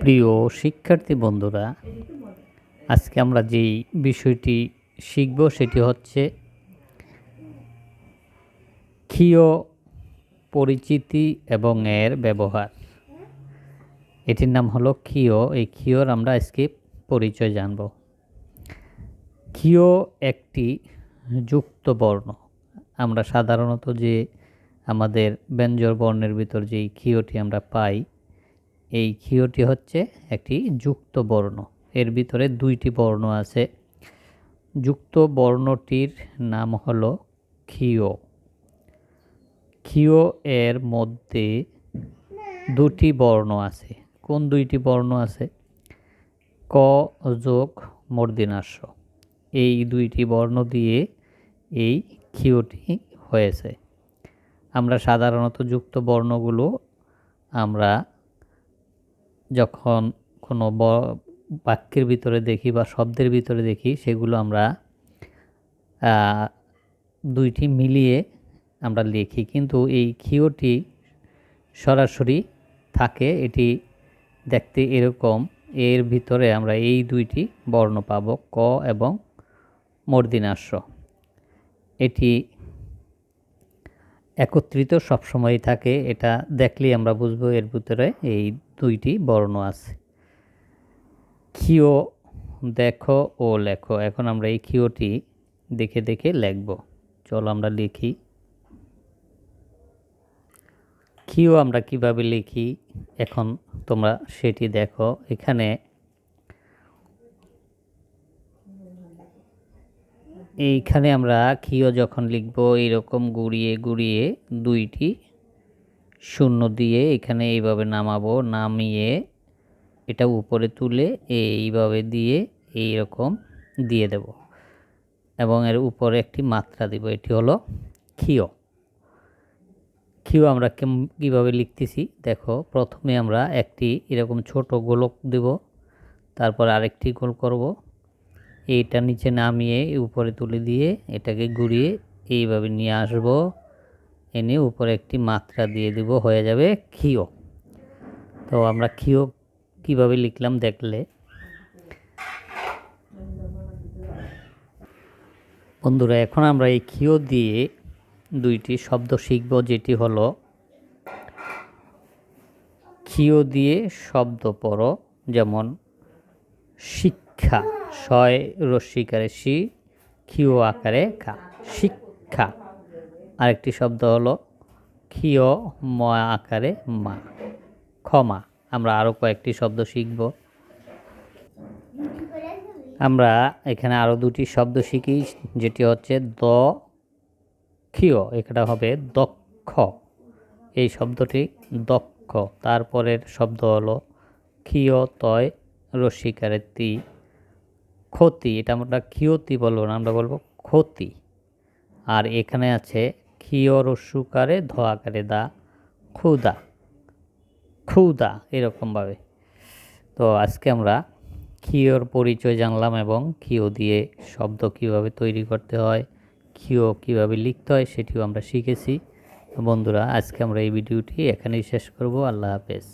প্রিয় শিক্ষার্থী বন্ধুরা, আজকে আমরা যেই বিষয়টি শিখব সেটি হচ্ছে ক্ষীয় পরিচিতি এবং এর ব্যবহার। এটির নাম হলো ক্ষীয়। এই ক্ষীয়র আমরা আজকে পরিচয় জানব। ক্ষীয় একটি যুক্ত বর্ণ। আমরা সাধারণত যে আমাদের ব্যঞ্জর বর্ণের ভিতর যেই ক্ষীয়টি আমরা পাই এই ক্ষীয়টি হচ্ছে একটি যুক্ত বর্ণ। এর ভিতরে দুইটি বর্ণ আছে। যুক্ত বর্ণটির নাম হল ক্ষীয়। ক্ষীয় এর মধ্যে দুটি বর্ণ আছে। কোন দুইটি বর্ণ আছে? ক যোগ মর্দিনাস্য এই দুইটি বর্ণ দিয়ে এই ক্ষীয়টি হয়েছে। আমরা সাধারণত যুক্ত বর্ণগুলো আমরা যখন কোনো বাক্যের ভিতরে দেখি বা শব্দের ভিতরে দেখি, সেগুলো আমরা দুইটি মিলিয়ে আমরা লিখি। কিন্তু এই ক্ষীয়টি সরাসরি থাকে, এটি দেখতে এরকম। এর ভিতরে আমরা এই দুইটি বর্ণ পাব, ক এবং মর্দিনাস্য এটি একত্রিত সবসময়ই থাকে, এটা দেখলেই আমরা বুঝব এর ভিতরে এই দুইটি বর্ণ আছে। ক্ষীয় দেখো ও লেখো, এখন আমরা এই ক্ষীয়টি দেখে দেখে লিখব। চলো আমরা লিখি। ক্ষীয় আমরা কীভাবে লিখি? এখন তোমরা সেটি দেখো। এখানে এইখানে আমরা ক্ষীয় যখন লিখব, এইরকম গুড়িয়ে গুড়িয়ে দুইটি শূন্য দিয়ে এখানে এইভাবে নামাবো, নামিয়ে এটা উপরে তুলে এইভাবে দিয়ে এই রকম দিয়ে দেব। এবং এর উপরে একটি মাত্রা দিব, এটি হলো ক্ষীয় ক্ষীয় আমরা কীভাবে লিখতেছি? দেখো, প্রথমে আমরা একটি এরকম ছোট গোলক দেব, তারপর আরেকটি গোল করব এইটা নিচে নামিয়ে উপরে তুলে দিয়ে এটাকে ঘুরিয়ে এইভাবে নিয়ে আসব। এনে উপরে একটি মাত্রা দিয়ে দিব, হয়ে যাবে ক্ষীয়। তো আমরা ক্ষীয় কীভাবে লিখলাম দেখলে। বন্ধুরা, এখন আমরা এই ক্ষীয় দিয়ে দুইটি শব্দ শিখব, যেটি হলো ক্ষীয় দিয়ে শব্দ পড়ো, যেমন শিক্ষা। শয় রস্বীকারে শি, ক্ষীয় আকারে খা। শিক্ষা। আরেকটি শব্দ হলো ক্ষীয় ম আকারে মা। ক্ষমা। আমরা আরও কয়েকটি শব্দ শিখব। আমরা এখানে আরও দুটি শব্দ শিখি, যেটি হচ্ছে দ, ক্ষীয়। এটা হবে দক্ষ। এই শব্দটি দক্ষ। তারপরের শব্দ হলো ক্ষীয় তয় রসিকারের তি। ক্ষতি, এটা আমরা ক্ষিয়তি বলব না, আমরা বলব ক্ষতি। আর এখানে আছে, ক্ষীয় রস্যুকারে ধ আকারে দা ক্ষুদা। ক্ষুদা এরকমভাবে তো আজকে আমরা ক্ষিয়র পরিচয় জানলাম এবং ক্ষীয় দিয়ে শব্দ কীভাবে তৈরি করতে হয়, ক্ষিয় কীভাবে লিখতে হয় সেটিও আমরা শিখেছি। বন্ধুরা, আজকে আমরা এই ভিডিওটি এখানেই শেষ করব, আল্লাহ হাফেজ।